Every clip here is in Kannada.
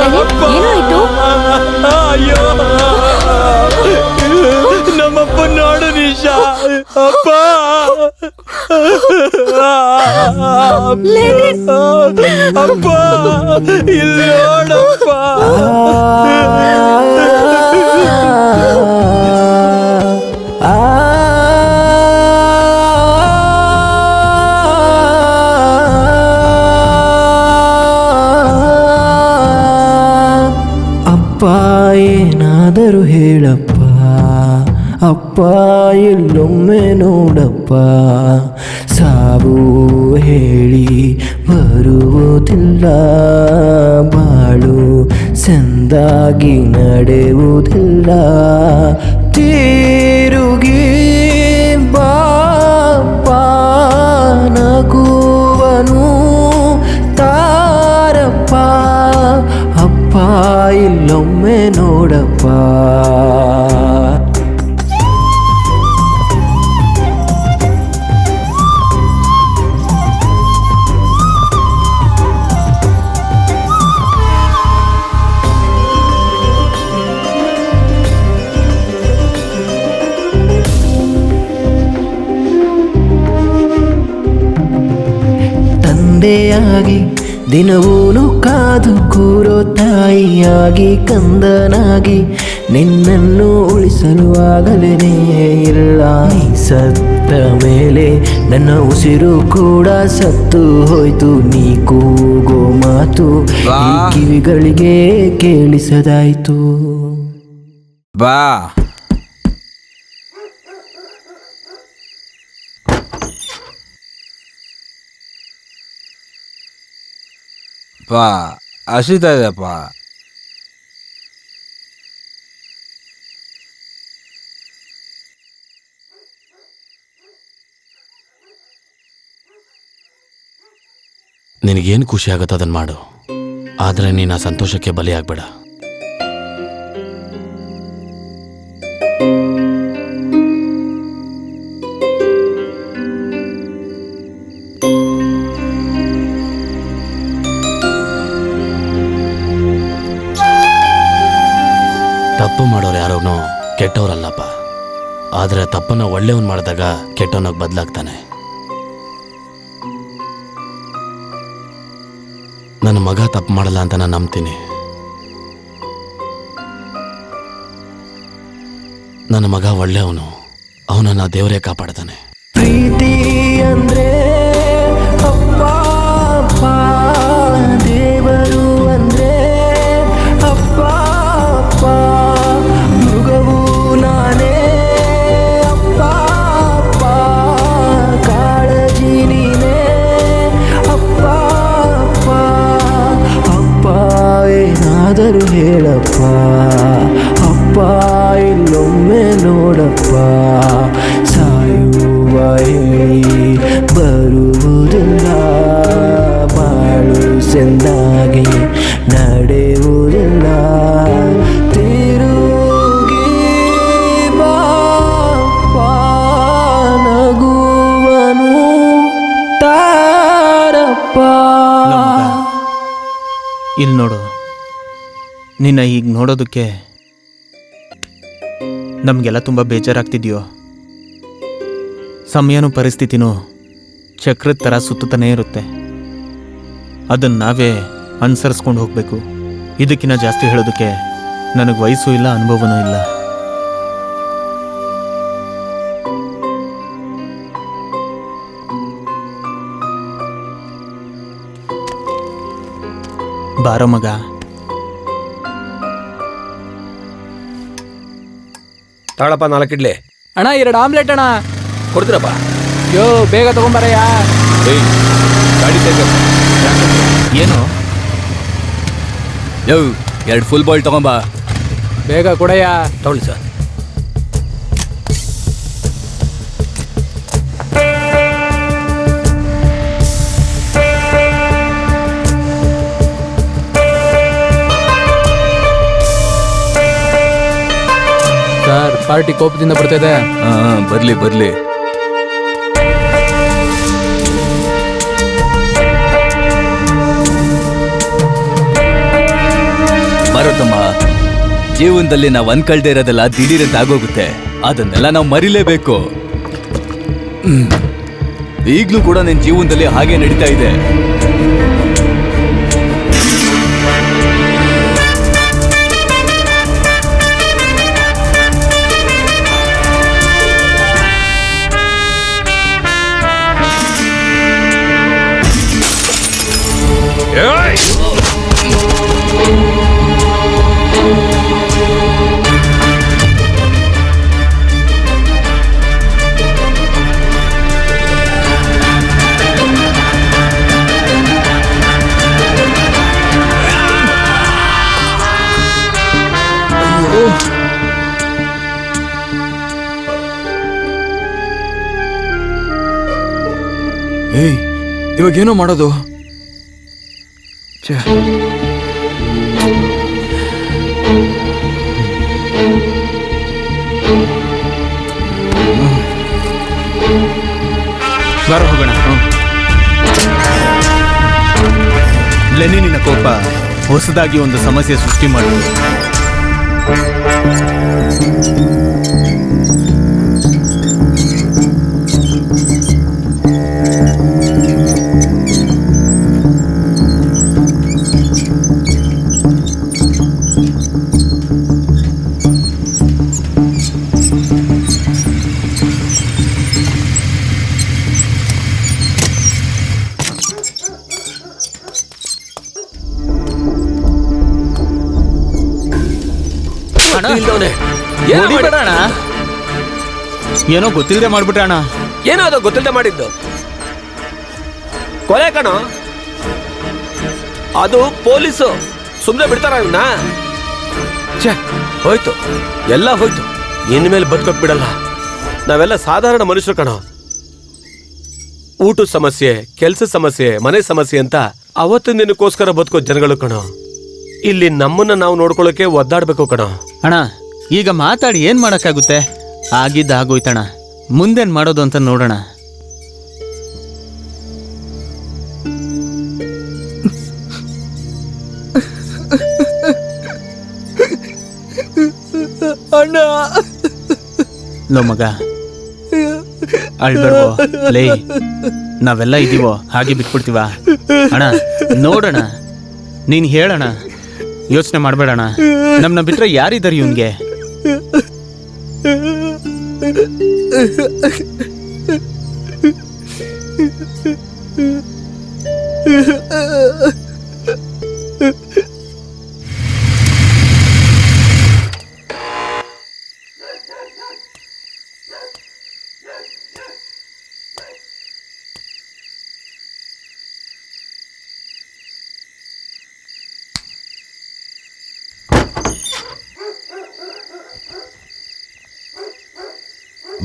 ಲಲಿತ್, ಏನಾಯ್ತು ಅಯ್ಯೋ ನಮ್ಮಪ್ಪ ನೋಡು ನಿಶಾ ಅಪ್ಪ ಲಲಿತ್. ಅಪ್ಪ ಇಲ್ಲಿ ನೋಡಪ್ಪ ಏನಾದರೂ ಹೇಳಪ್ಪ ಅಪ್ಪ ಎಲ್ಲೊಮ್ಮೆ ನೋಡಪ್ಪ ಸಾವು ಹೇಳಿ ಬರುವುದಿಲ್ಲ ಬಾಳು ಸಂದಾಗಿ ನಡೆಯುವುದಿಲ್ಲ ತಿರುಗಿ ಬಾಪ ನಗುವನು ತಾರಪ್ಪ ಅಪ್ಪ ಇಲ್ಲೊಮ್ಮೆ ತಂದೆಯಾಗಿ ದಿನವೂನು ಕಾದು ಕೂರೋ ತಾಯಿಯಾಗಿ ಕಂದನಾಗಿ ನಿನ್ನನ್ನು ಉಳಿಸಲು ಆಗಲೇ ಇಲ್ಲ ಸತ್ತ ಮೇಲೆ. ನನ್ನ ಉಸಿರು ಕೂಡ ಸತ್ತು ಹೋಯ್ತು ನೀ ಕೂಗೋ ಮಾತು ಕಿವಿಗಳಿಗೆ ಕೇಳಿಸದಾಯ್ತು. ಬಾ. ಬಾ ಹಸಿತಾ ಇದೆಯಪ್ಪ ನಿನಗೇನು ಖುಷಿ ಆಗುತ್ತೋ ಅದನ್ನು ಮಾಡು. ಆದರೆ ನೀನು ಆ ಸಂತೋಷಕ್ಕೆ ಬಲಿಯಾಗಬೇಡ. ಆದರೆ ತಪ್ಪನ್ನು ಒಳ್ಳೆಯವನು ಮಾಡಿದಾಗ ಕೆಟ್ಟವನಾಗಿ ಬದಲಾಗ್ತಾನೆ. ನನ್ನ ಮಗ ತಪ್ಪು ಮಾಡಲ್ಲ ಅಂತ ನಾನು ನಂಬ್ತೀನಿ. ನನ್ನ ಮಗ ಒಳ್ಳೆಯವನು. ಅವನನ್ನು ದೇವರೇ ಕಾಪಾಡ್ತಾನೆ. ಪ್ರೀತಿ ಅಂದ್ರೆ ನೋಡೋದಕ್ಕೆ ನಮಗೆಲ್ಲ ತುಂಬ ಬೇಜಾರಾಗ್ತಿದೆಯೋ? ಸಮಯನೂ ಪರಿಸ್ಥಿತಿನೂ ಚಕ್ರದ ಥರ ಸುತ್ತತಾನೇ ಇರುತ್ತೆ. ಅದನ್ನು ನಾವೇ ಅನುಸರಿಸ್ಕೊಂಡು ಹೋಗಬೇಕು. ಇದಕ್ಕಿಂತ ಜಾಸ್ತಿ ಹೇಳೋದಕ್ಕೆ ನನಗೆ ವಯಸ್ಸು ಇಲ್ಲ, ಅನುಭವನೂ ಇಲ್ಲ. ಬಾರೋ ಮಗ. ತಾಳಪ್ಪ ನಾಲ್ಕಿಡ್ಲಿ ಅಣ್ಣ ಎರಡು ಆಮ್ಲೆಟ್ ಅಣ್ಣ. ಕೊಡ್ತೀರಪ್ಪ? ಯೋ ಬೇಗ ತಗೊಂಬರಯ್ಯ. ಏಯ್ ಗಾಡಿ ಸೇರ್ಕೊ. ಏನು? ಯೋ ಎರಡು ಫುಲ್ ಬಾಯ್ಲ್ ತಗೊಂಬ. ಬೇಗ ಕೊಡಯ್ಯ. ತಗೊಳ್ಳಿ ಸರ್. ಪಾರ್ಟಿ ಕೋಪದಿಂದ ಬರ್ತಾ ಇದೆ ಬರಲಿ ಬರಲಿ. ತಮ್ಮ ಜೀವನದಲ್ಲಿ ನಾವು ಅನ್ಕಳ್ದೇ ಇರೋದೆಲ್ಲ ದಿಢೀರಂತ ಆಗೋಗುತ್ತೆ. ಅದನ್ನೆಲ್ಲ ನಾವು ಮರಿಲೇಬೇಕು. ಈಗಲೂ ಈಗ್ಲೂ ಕೂಡ ನಿನ್ ಜೀವನದಲ್ಲಿ ಹಾಗೆ ನಡೀತಾ ಇದೆ. ಏಯ್ ಇವಾಗೇನೋ ಮಾಡೋದು? ಛೇ. ಹೋಗಣ ಹೋಗೋಣ. ಲೆನಿನಿನ ಕೋಪ ಹೊಸದಾಗಿ ಒಂದು ಸಮಸ್ಯೆ ಸೃಷ್ಟಿ ಮಾಡುವುದು ಏನೋ ಗೊತ್ತಿಲ್ಲದೆ ಮಾಡ್ಬಿಟ್ರೆ ಅಣ್ಣ. ಏನೋ ಅದು ಗೊತ್ತಿಲ್ಲದೆ ಮಾಡಿದ್ದು. ಕೊಲೆ ಕಣೋ. ಅದು ಪೊಲೀಸು. ಸುಮ್ಮನೆ ಬಿಡ್ತಾರ ಇವನ್ನ ಛೇ ಹೋಯ್ತು. ಎಲ್ಲ ಹೋಯ್ತು. ಇನ್ಮೇಲೆ ಬದುಕಕ್ ಬಿಡಲ್ಲ. ನಾವೆಲ್ಲ ಸಾಧಾರಣ ಮನುಷ್ಯರು ಕಣೋ. ಊಟದ ಸಮಸ್ಯೆ ಕೆಲಸದ ಸಮಸ್ಯೆ ಮನೆ ಸಮಸ್ಯೆ ಅಂತ ಅವತ್ತಿನ ದಿನಕ್ಕೋಸ್ಕರ ಬದುಕೋ ಜನಗಳು ಕಣೋ. ಇಲ್ಲಿ ನಮ್ಮನ್ನ ನಾವು ನೋಡ್ಕೊಳ್ಳೋಕೆ ಒದ್ದಾಡ್ಬೇಕು ಕಣೋ. ಅಣ್ಣ ಈಗ ಮಾತಾಡಿ ಏನ್ ಮಾಡಕ್ಕಾಗುತ್ತೆ? ಆಗಿದ್ದ ಆಗೋಯ್ತಣ ಮುಂದೇನ್ ಮಾಡೋದು ಅಂತ ನೋಡೋಣ. ಅಣ್ಣ. ಲೋ ಮಗ ಅಳ್ಬೇಡ ಲೇ ನಾವೆಲ್ಲ ಇದೀವೋ ಹಾಗೆ ಬಿಟ್ಬಿಡ್ತೀವ? ಅಣ್ಣ ನೋಡೋಣ. ನೀನ್ ಹೇಳಣ ಯೋಚನೆ ಮಾಡ್ಬೇಡಣ ನಮ್ಮನ ಬಿಟ್ರೆ ಯಾರಿದ್ದಾರೆ ಇವನ್ಗೆ?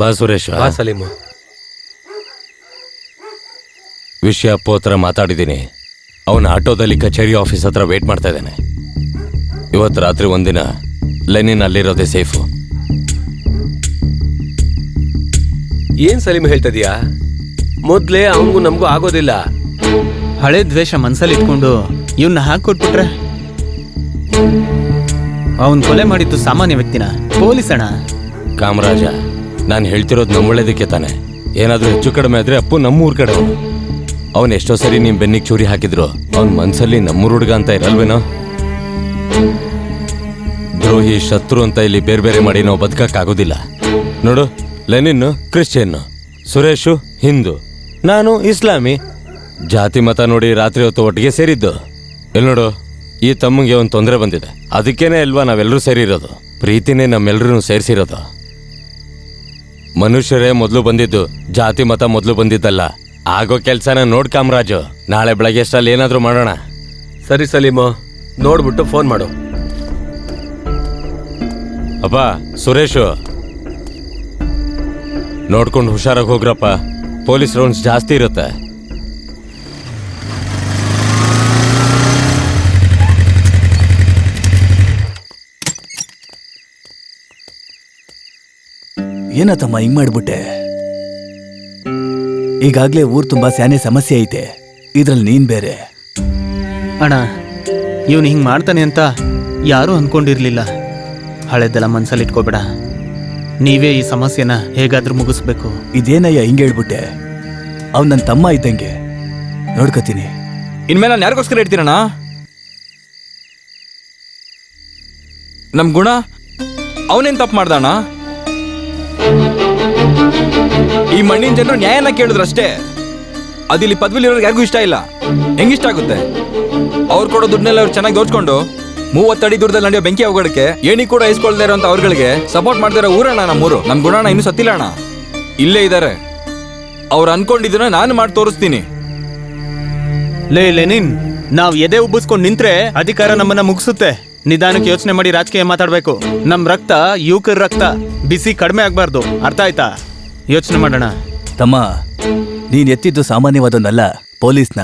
ಬಾ ಸುರೇಶ್. ಬಾ ಸಲೀಮು. ವಿಷಯ ಅಪ್ಪು ಹತ್ರ ಮಾತಾಡಿದ್ದೀನಿ. ಅವನ ಆಟೋದಲ್ಲಿ ಕಚೇರಿ ಆಫೀಸ್ ಹತ್ರ ವೇಟ್ ಮಾಡ್ತಾ ಇದ್ದಾನೆ. ಇವತ್ತು ರಾತ್ರಿ ಒಂದಿನ ಲೆನಿನ್ ಅಲ್ಲಿರೋದೇ ಸೇಫು ಏನ್ ಸಲೀಮ್ ಇದೀಯಾ? ಮೊದ್ಲೇ ಅವನಿಗೂ ನಮಗೂ ಆಗೋದಿಲ್ಲ. ಹಳೆ ದ್ವೇಷ ಮನ್ಸಲ್ಲಿ ಇಟ್ಕೊಂಡು ಇವನ್ನ ಹಾಕೊಟ್ಬಿಟ್ರೆ ಅವನ್ ಕೊಲೆ ಮಾಡಿದ್ದು ಸಾಮಾನ್ಯ ವ್ಯಕ್ತಿನ ಪೊಲೀಸ್ ಅಣ್ಣ ಕಾಮರಾಜ, ನಾನು ಹೇಳ್ತಿರೋದು ನಮ್ಮ ಒಳ್ಳೇದಕ್ಕೆ ತಾನೆ. ಏನಾದರೂ ಹೆಚ್ಚು ಕಡಿಮೆ ಆದ್ರೆ ಅಪ್ಪು ನಮ್ಮೂರ್ ಕಡೆ ಅವನು ಎಷ್ಟೋ ಸರಿ ನಿಮ್ ಬೆನ್ನಿಗೆ ಚೂರಿ ಹಾಕಿದ್ರು. ಅವನ ಮನ್ಸಲ್ಲಿ ನಮ್ಮೂರ್ ಹುಡುಗ ಅಂತ ಇರಲ್ವೇನೋ? ದ್ರೋಹಿ, ಶತ್ರು ಅಂತ ಇಲ್ಲಿ ಬೇರೆ ಬೇರೆ ಮಾಡಿ ನಾವು ಬದುಕಕ್ಕಾಗೋದಿಲ್ಲ. ನೋಡು, ಲೆನಿನ್, ಕ್ರಿಶ್ಚಿಯನ್, ಸುರೇಶು, ಹಿಂದೂ. ನಾನು ಇಸ್ಲಾಮಿ. ಜಾತಿ ಮತ ನೋಡಿ ರಾತ್ರಿ ಹೊತ್ತು ಒಟ್ಟಿಗೆ ಸೇರಿದ್ದು. ಎಲ್ಲಿ ನೋಡು? ಈ ತಮ್ಮಗೆ ಒಂದು ತೊಂದರೆ ಬಂದಿದೆ. ಅದಕ್ಕೇನೆ ಅಲ್ವಾ ನಾವೆಲ್ಲರೂ ಸೇರಿರೋದು? ಪ್ರೀತಿನೇ ನಮ್ಮೆಲ್ಲರೂ ಸೇರಿಸಿರೋದು. ಮನುಷ್ಯರೇ ಮೊದಲು ಬಂದಿದ್ದು ಜಾತಿ ಮತ ಮೊದಲು ಬಂದಿದ್ದಲ್ಲ. ಆಗೋ ಕೆಲಸನ ನೋಡ್ ಕಾಮರಾಜು. ನಾಳೆ ಬೆಳಗ್ಗೆ ಎಷ್ಟಲ್ಲಿ ಏನಾದರೂ ಮಾಡೋಣ. ಸರಿ ಸಲೀಮು ನೋಡ್ಬಿಟ್ಟು ಫೋನ್ ಮಾಡು. ಅಪ್ಪ ಸುರೇಶು. ನೋಡ್ಕೊಂಡು ಹುಷಾರಾಗಿ ಹೋಗ್ರಪ್ಪ. ಪೊಲೀಸ್ ರೌಂಡ್ಸ್ ಜಾಸ್ತಿ ಇರುತ್ತೆ. ಏನತ್ತಮ್ಮ ಹಿಂಗ್ ಮಾಡ್ಬಿಟ್ಟೆ? ಈಗಾಗ್ಲೇ ಊರ್ ತುಂಬಾ ಸ್ಯಾನೆ ಸಮಸ್ಯೆ ಐತೆ. ಇದ್ರಲ್ಲಿ ನೀನ್ ಬೇರೆ. ಅಣ್ಣ ಇವನು ಹಿಂಗ್ ಮಾಡ್ತಾನೆ ಅಂತ ಯಾರೂ ಅನ್ಕೊಂಡಿರ್ಲಿಲ್ಲ. ಹಳೆದೆಲ್ಲ ಮನ್ಸಲ್ಲಿ ಇಟ್ಕೋಬೇಡ. ನೀವೇ ಈ ಸಮಸ್ಯೆನ ಹೇಗಾದ್ರೂ ಮುಗಿಸ್ಬೇಕು. ಇದೇನಯ್ಯ ಹಿಂಗೆ ಹೇಳ್ಬಿಟ್ಟೆ? ಅವ್ನು ನನ್ನ ತಮ್ಮ ಇದ್ದಂಗೆ. ನೋಡ್ಕೋತೀನಿ. ಇನ್ಮೇಲೆ ನಾನು ಯಾರಿಗೋಸ್ಕರ ಇಡ್ತೀರಣ್ಣ ನಮ್ ಗುಣ ಅವನೇನ್ ತಪ್ಪು ಮಾಡ್ದಣ್ಣ? ಈ ಮಣ್ಣಿನ ಜನರು ನ್ಯಾಯನ ಕೇಳಿದ್ರು ಅಷ್ಟೇ. ಅದಿಲ್ಲಿ ಪದವಿಲಿರೋರ್ಗೆ ಯಾರಿಗೂ ಇಷ್ಟ ಇಲ್ಲ. ಹೆಂಗಿಷ್ಟ ಆಗುತ್ತೆ? ಅವ್ರು ಕೊಡೋ ದುಡ್ಡನ್ನೆಲ್ಲ ಅವ್ರು ಚೆನ್ನಾಗಿ ದೋಚ್ಕೊಂಡು ಮೂವತ್ತಡಿ ದೂರದಲ್ಲಿ ನಡೆಯೋ ಬೆಂಕಿ ಅವಘಡಕ್ಕೆ ಏಣಿ ಕೂಡ ಇಸ್ಕೊಳ್ದೇ ಇರೋಂಥ ಅವ್ರಗಳಿಗೆ ಸಪೋರ್ಟ್ ಮಾಡ್ದಿರೋ ಊರಣ್ಣ ನಮ್ಮೂರು. ನಮ್ಮ ಗುಣಾಣ ಇನ್ನೂ ಸತ್ತಿಲ್ಲ ಅಣ್ಣ ಇಲ್ಲೇ ಇದ್ದಾರೆ ಅವ್ರು ಅನ್ಕೊಂಡಿದ್ದನ್ನ ನಾನು ಮಾಡಿ ತೋರಿಸ್ತೀನಿ. ಲೇ ಲೆನಿನ್, ನಾವು ಎದೆ ಉಬ್ಬಿಸ್ಕೊಂಡು ನಿಂತ್ರೆ ಅಧಿಕಾರ ನಮ್ಮನ್ನ ಮುಗಿಸುತ್ತೆ. ನಿಧಾನಕ್ಕೆ ಯೋಚನೆ ಮಾಡಿ ರಾಜಕೀಯ ಮಾತಾಡ್ಬೇಕು. ನಮ್ಮ ರಕ್ತ, ಯುವಕರ ರಕ್ತ ಬಿಸಿ ಕಡಿಮೆ ಆಗಬಾರ್ದು. ಅರ್ಥ ಆಯ್ತಾ? ಯೋಚನೆ ಮಾಡೋಣ. ತಮ್ಮ, ನೀನ್ ಎತ್ತಿದ್ದು ಸಾಮಾನ್ಯವಾದೊಂದಲ್ಲ, ಪೊಲೀಸ್ನ.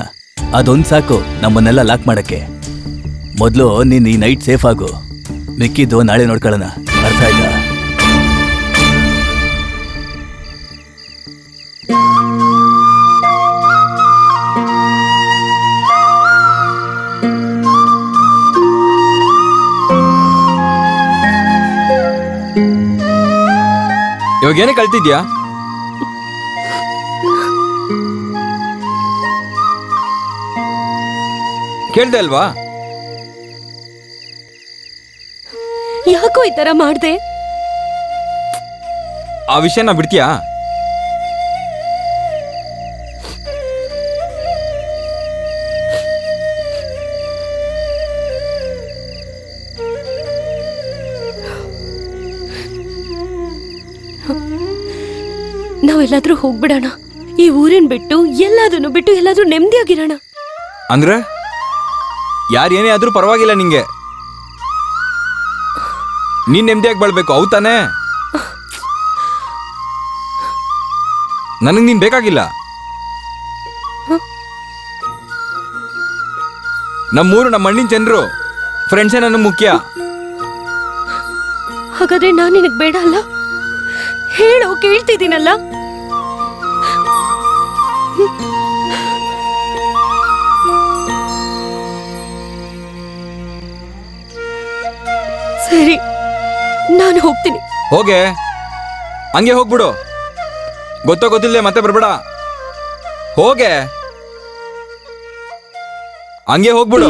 ಅದೊಂದು ಸಾಕು ನಮ್ಮನ್ನೆಲ್ಲ ಲಾಕ್ ಮಾಡಕ್ಕೆ. ಮೊದಲು ನೀನ್ ಈ ನೈಟ್ ಸೇಫ್ ಆಗು. ಮಿಕ್ಕಿದ್ದು ನಾಳೆ ನೋಡ್ಕೊಳ್ಳೋಣ. ಅರ್ಥ ಆಯ್ತಾ? ಇವಾಗ ಕಲ್ತಿದ್ಯಾ ಕಳ್ತಿದ್ಯಾ? ಕೇಳ್ದೆ ಅಲ್ವಾ? ಯಾಕೋ ಈ ತರ ಮಾಡ್ದೆ? ಆ ವಿಷಯನ ಬಿಡ್ತೀಯಾ? ನಾವೆಲ್ಲಾದ್ರೂ ಹೋಗ್ಬಿಡೋಣ. ಈ ಊರಿನ ಬಿಟ್ಟು ಎಲ್ಲಾದನ್ನು ಬಿಟ್ಟು ಎಲ್ಲಾದ್ರೂ ನೆಮ್ಮದಿಯಾಗಿರೋಣ ಅಂದ್ರೆ? ಯಾರು ಏನೇ ಆದ್ರೂ ಪರವಾಗಿಲ್ಲ ನಿಂಗೆ. ನೀನ್ ನೆಮ್ಮದಿಯಾಗಿ ಬಾಳ್ಬೇಕು ಅವು ತಾನೇ? ನನಗೆ ನೀನ್ ಬೇಕಾಗಿಲ್ಲ. ನಮ್ಮೂರು ನಮ್ಮ ಮಣ್ಣಿನ ಜನರು ಫ್ರೆಂಡ್ಸ್ ನನಗೆ ಮುಖ್ಯ. ಹಾಗಾದ್ರೆ ನಾನು ನಿನಗೆ ಬೇಡ ಅಲ್ಲ? ಹೇಳೋ ಕೇಳ್ತಿದ್ದೀನಲ್ಲ? ಸರಿ ನಾನು ಹೋಗ್ತೀನಿ. ಹೋಗೆ. ಹಂಗೆ ಹೋಗ್ಬಿಡು. ಗೊತ್ತೋ ಮತ್ತೆ ಬರ್ಬೇಡ. ಹೋಗೆ. ಹಂಗೆ ಹೋಗ್ಬಿಡು.